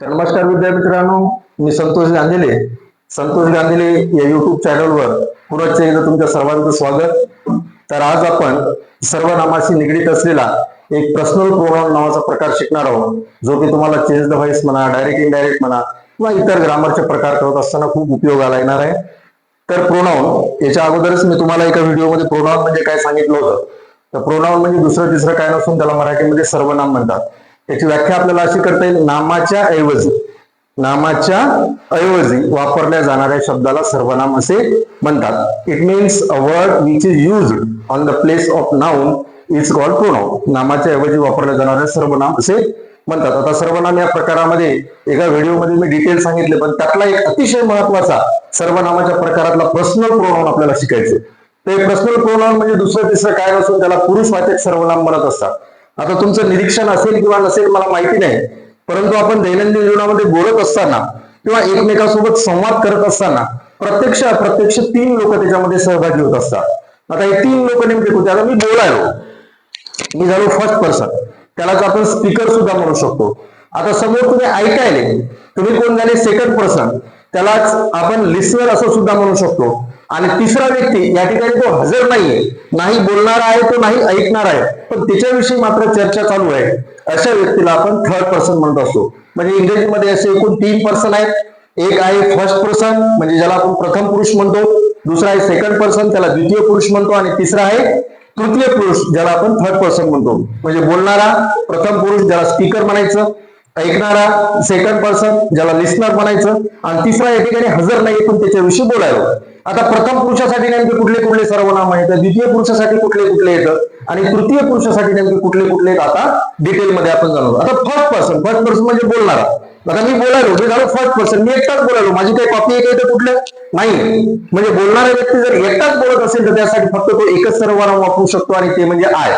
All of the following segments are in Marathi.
नमस्कार विद्यार्थ्यांनो मी संतोष गांधीले संतोष गांधीले या युट्यूब चॅनलवर पुन्हा एकदा तुमच्या सर्वांचं स्वागत. तर आज आपण सर्वनामाशी निगडीत असलेला एक पर्सनल प्रोग्राम नावाचा प्रकार शिकणार आहोत. जो की तुम्हाला चेंज द व्हॉइस म्हणा डायरेक्ट इनडायरेक्ट म्हणा किंवा इतर ग्रामरचे प्रकार करत असताना खूप उपयोगाला येणार आहे. तर प्रोनाऊन याच्या अगोदरच मी तुम्हाला एका व्हिडिओमध्ये प्रोनाऊन म्हणजे काय सांगितलं होतं. तर प्रोनाऊन म्हणजे दुसरं तिसरं काय नसून त्याला मराठीमध्ये सर्वनाम म्हणतात. त्याची व्याख्या आपल्याला अशी करता येईल. नामाच्या ऐवजी नामाच्या ऐवजी वापरल्या जाणाऱ्या शब्दाला सर्वनाम असे म्हणतात. It means a word which is use on the place of noun is called pronoun नामाच्या ऐवजी वापरल्या जाणाऱ्या सर्वनाम असे म्हणतात. आता सर्वनाम या प्रकारामध्ये एका व्हिडिओमध्ये मी डिटेल सांगितले पण त्यातला एक अतिशय महत्त्वाचा सर्वनामाच्या प्रकारातला पर्सनल प्रोनाऊन आपल्याला शिकायचे. ते पर्सनल प्रोनाऊन म्हणजे दुसरं तिसरं काय नसून त्याला पुरुषवाचक सर्वनाम म्हणत असतात. आता तुमचं निरीक्षण असेल किंवा नसेल मला माहिती नाही. परंतु आपण दैनंदिन जीवनामध्ये बोलत असताना किंवा एकमेकांसोबत संवाद करत असताना प्रत्यक्ष अप्रत्यक्ष तीन लोक त्याच्यामध्ये सहभागी होत असतात. आता हे तीन लोक नेमके कुठे आता मी बोलायलो. मी झालो फर्स्ट पर्सन त्यालाच आपण स्पीकर सुद्धा म्हणू शकतो. आता समोर तुम्ही ऐकायले. तुम्ही कोण झाले? सेकंड पर्सन त्यालाच आपण लिस्नर असं सुद्धा म्हणू शकतो. आणि तिसरा व्यक्ती या ठिकाणी तो हजर नाहीये. नाही बोलणार आहे तो नाही ऐकणार आहे. पण त्याच्याविषयी मात्र चर्चा चालू आहे. अशा व्यक्तीला आपण थर्ड पर्सन म्हणत असतो. म्हणजे इंग्रजीमध्ये असे एकूण तीन पर्सन आहेत. एक आहे फर्स्ट पर्सन म्हणजे ज्याला आपण प्रथम पुरुष म्हणतो. दुसरा आहे सेकंड पर्सन त्याला द्वितीय पुरुष म्हणतो. आणि तिसरा आहे तृतीय पुरुष ज्याला आपण थर्ड पर्सन म्हणतो. म्हणजे बोलणारा प्रथम पुरुष ज्याला स्पीकर म्हणायचं. ऐकणारा सेकंड पर्सन ज्याला लिस्नर म्हणायचं. आणि तिसरा या ठिकाणी हजर नाही पण त्याच्याविषयी बोलायला. आता प्रथम पुरुषासाठी नेमके कुठले कुठले सर्वनाम आहेत? द्वितीय पुरुषासाठी कुठले कुठले येतं आणि तृतीय पुरुषासाठी नेमके कुठले कुठले आहेत? आता डिटेलमध्ये आपण जाणवतो आता फर्स्ट पर्सन फर्स्ट पर्सन म्हणजे बोलणारा. आता मी बोलायलो मी झालो फर्स्ट पर्सन मी एकटाच बोलायलो. माझी काही कॉपी एक येते कुठले? नाही. म्हणजे बोलणारा व्यक्ती जर एकटाच बोलत असेल तर त्यासाठी फक्त तो एकच सर्वनाम वापरू शकतो आणि ते म्हणजे आय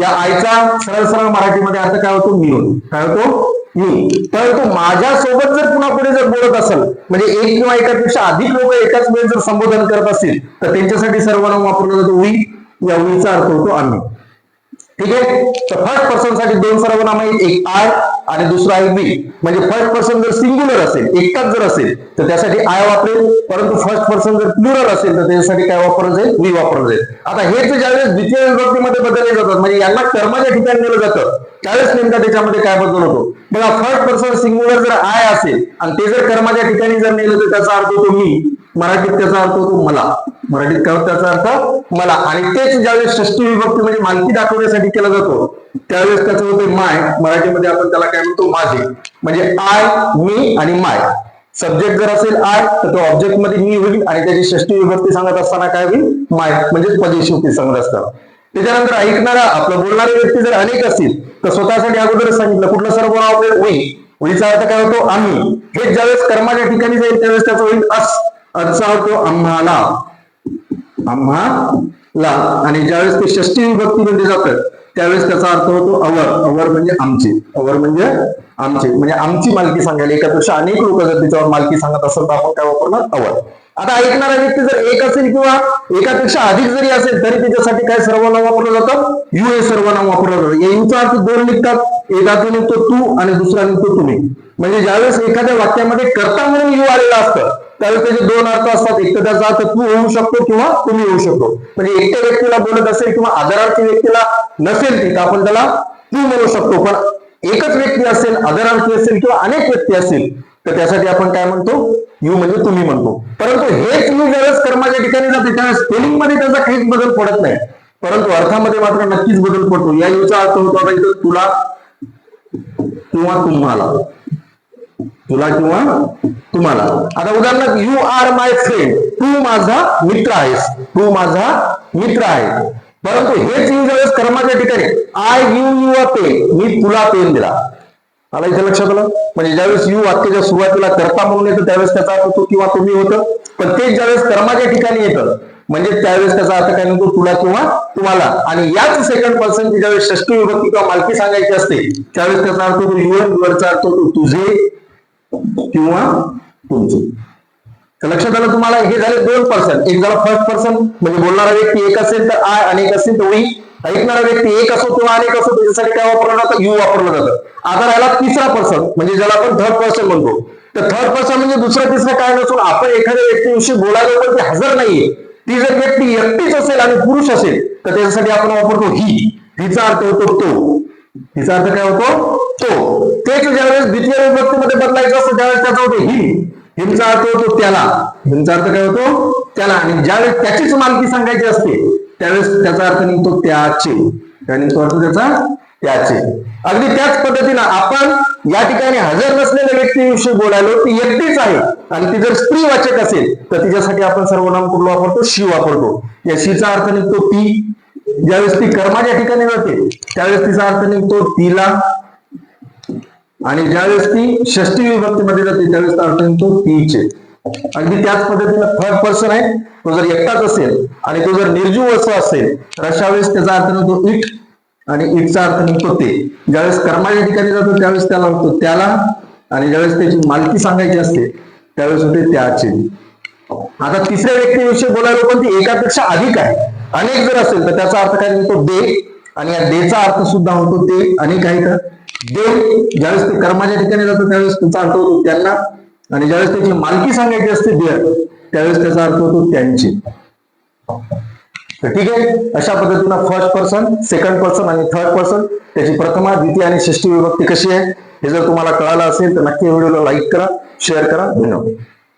या आयचा सरळ सरळ मराठीमध्ये अर्थ काय होतो? मी होतो काय होतो? मी. परंतु माझ्यासोबत जर पुन्हा पुढे जर बोलत असेल म्हणजे एक किंवा एकापेक्षा अधिक लोक एकाच वेळेस जर संबोधन करत असतील तर त्यांच्यासाठी सर्वनाम वापरलं जातो वी या वीचा अर्थ होतो आम्ही. ठीक आहे? तर फर्स्ट पर्सनसाठी दोन सर्वनाम आहेत. एक आय आणि दुसरा आहे बी म्हणजे फर्स्ट पर्सन जर सिंग्युलर असेल एकटाच जर असेल तर त्यासाठी आय वापरेल. परंतु फर्स्ट पर्सन जर प्लुरल असेल तर त्याच्यासाठी काय वापरलं जाईल? वी वापरलं जाईल. आता हेच ज्यावेळेस द्वितीय विभक्तीमध्ये बदलले जातात म्हणजे यांना कर्माच्या ठिकाणी दिलं जातं त्यावेळेस नेमका त्याच्यामध्ये काय बदल होतो? बघा फर्स्ट पर्सन सिंग्युलर जर आय असेल आणि ते जर कर्माच्या ठिकाणी जर नेलं तर त्याचा अर्थ होतो मी. मराठीत त्याचा अर्थ होतो मला. मराठीत कर त्याचा अर्थ मला. आणि तेच ज्यावेळेस षष्टी विभक्ती म्हणजे मालकी दाखवण्यासाठी केला जातो त्यावेळेस त्याचं होतं माय. मराठीमध्ये आपण त्याला काय म्हणतो? माझे. म्हणजे आय मी आणि माय. सब्जेक्ट जर असेल आय तर तो ऑब्जेक्टमध्ये मी होईल आणि त्याची षष्टी विभक्ती सांगत असताना काय होईल? माय. म्हणजेच पदेशिवती सांगत असताना. त्याच्यानंतर ऐकणारा आपला बोलणारे व्यक्ती जर अनेक असतील तर स्वतःसाठी अगोदर सांगितलं कुठलं सर्व आपले? वी वीचा अर्थ काय होतो? आम्ही. हे ज्यावेळेस कर्माच्या ठिकाणी जाईल त्यावेळेस त्याचा होईल अस. असा होतो आम्हाला. आम्हाला. आणि ज्यावेळेस ते षष्टी विभक्तीमध्ये जातं त्यावेळेस त्याचा अर्थ होतो अवर. अवर म्हणजे आमची. अवर म्हणजे आमची. म्हणजे आमची मालकी सांगायला एकापेक्षा अनेक लोक जर तिच्यावर मालकी सांगत असेल तर आपण काय वापरणार? अवर. आता ऐकणारा व्यक्ती जर एक असेल किंवा एकापेक्षा अधिक जरी असेल तरी त्याच्यासाठी काय सर्वनाम वापरलं जातं? यू हे सर्वनाम वापरलं जातं. या यूचा अर्थ दोन निघतात. एकातून निघतो तू आणि दुसरा निघतो तुम्ही. म्हणजे ज्यावेळेस एखाद्या वाक्यामध्ये कर्ता म्हणून यू आलेला असतं त्यावेळेस त्याचे दोन अर्थ असतात. एक तर त्याचा अर्थ तू होऊ शकतो किंवा तुम्ही होऊ शकतो. म्हणजे एकट्या व्यक्तीला बोलत असेल किंवा आदरार्थी व्यक्तीला नसेल ती तर आपण त्याला तू म्हणू शकतो. पण एकच व्यक्ती असेल आदरार्थी असेल किंवा अनेक व्यक्ती असेल तर त्यासाठी आपण काय म्हणतो? यू म्हणजे तुम्ही म्हणतो. परंतु हेच यू ज्यावेळेस कर्माच्या ठिकाणी जाते त्यावेळेस स्पेलिंगमध्ये त्याचा काहीच बदल पडत नाही. परंतु अर्थामध्ये मात्र नक्कीच बदल पडतो. या यूचा अर्थ होतो आता इथं तुला किंवा तुम्हाला. तुला किंवा तुम्हाला. आता उदाहरणार्थ यू आर माय फ्रेंड तू माझा मित्र आहेस. तू माझा मित्र आहे. परंतु हेच यू ज्यावेळेस कर्माच्या ठिकाणी I give you a pen मी तुला पेन दिला. आला इथे लक्षात आलं? म्हणजे ज्यावेळेस यू वाक्याच्या सुरुवातीला करता म्हणून येतं त्यावेळेस त्याचा अर्थ तो किंवा तुम्ही होतं. पण तेच ज्यावेळेस कर्माच्या ठिकाणी येतं म्हणजे त्यावेळेस त्याचा अर्थ काय म्हणतो? तुला किंवा तुम्हाला. आणि याच सेकंड पर्सन ज्यावेळेस षष्टी विभक्ती किंवा मालकी सांगायची असते त्यावेळेस त्याचा अर्थ तो युअर युअरचा अर्थ होतो तुझे किंवा तुमचे. तर लक्षात आलं तुम्हाला हे झाले दोन पर्सन एक झाला फर्स्ट पर्सन म्हणजे बोलणारा व्यक्ती एक असेल तर आय आणि एक असेल तर वी ऐकणारा व्यक्ती एक असो किंवा अनेक असो त्याच्यासाठी काय वापरलं जातं? यू वापरलं जातं. आता राहिला तिसरा पर्सन म्हणजे ज्याला आपण थर्ड पर्सन म्हणतो. तर थर्ड पर्सन म्हणजे दुसरा तिसरा काय नसून आपण एखाद्या व्यक्तीविषयी बोलायला पण ती हजर नाहीये. ती जर व्यक्ती एकटीच असेल आणि पुरुष असेल तर त्याच्यासाठी आपण वापरतो ही हिचा अर्थ होतो तो. हिचा अर्थ काय होतो? तो. तेच ज्यावेळेस द्वितीय विभक्तीमध्ये बदलायचं असतं त्यावेळेस त्याचा होतो ही. हिमचा अर्थ होतो त्याला. हिमचा अर्थ काय होतो? त्याला. आणि ज्यावेळेस त्याचीच मालकी सांगायची असते त्यावेळेस त्याचा अर्थ निघतो त्याचे. काय निघतो अर्थ त्याचा? त्याचे. अगदी त्याच पद्धतीनं आपण या ठिकाणी हजर नसलेल्या व्यक्तीविषयी बोलायलो ती एकटीच आहे. आणि ती जर स्त्रीवाचक असेल तर तिच्यासाठी आपण सर्वनाम कुठलं वापरतो? शी वापरतो. या शीचा अर्थ निघतो ती. ज्यावेळेस ती कर्माच्या ठिकाणी जाते त्यावेळेस तिचा अर्थ निघतो तिला. आणि ज्यावेळेस ती षष्टी विभक्तीमध्ये जाते त्यावेळेस अर्थ निघतो तीचे. अगदी त्याच पद्धतीनं थर्ड पर्सन आहे. तो जर एकटाच असेल आणि तो जर निर्जीव असं असेल तर अशा वेळेस त्याचा अर्थ निघतो इट आणि इटचा अर्थ निघतो ते. ज्यावेळेस कर्माच्या ठिकाणी जातो त्यावेळेस त्याला होतो त्याला. आणि ज्यावेळेस त्याची मालकी सांगायची असते त्यावेळेस होते त्याचे. आता तिसऱ्या व्यक्तीविषयी बोलायला पण ती एकापेक्षा अधिक आहे. अनेक जर असेल तर त्याचा अर्थ काय होतो दे. आणि या देचा अर्थ सुद्धा होतो ते अनेक आहे तर. देव ज्यावेळेस ते कर्माच्या ठिकाणी जातो त्यावेळेस त्याचा अर्थ होतो त्यांना. आणि ज्यावेळेस त्याची मालकी सांगायची असते देय त्यावेळेस त्याचा अर्थ होतो त्यांची. तर ठीक आहे. अशा पद्धतीनं फर्स्ट पर्सन सेकंड पर्सन आणि थर्ड पर्सन त्याची प्रथमा द्वितीय आणि षष्टी विभक्ती कशी आहे हे जर तुम्हाला कळालं असेल तर नक्की व्हिडिओला लाईक करा शेअर करा. धन्यवाद.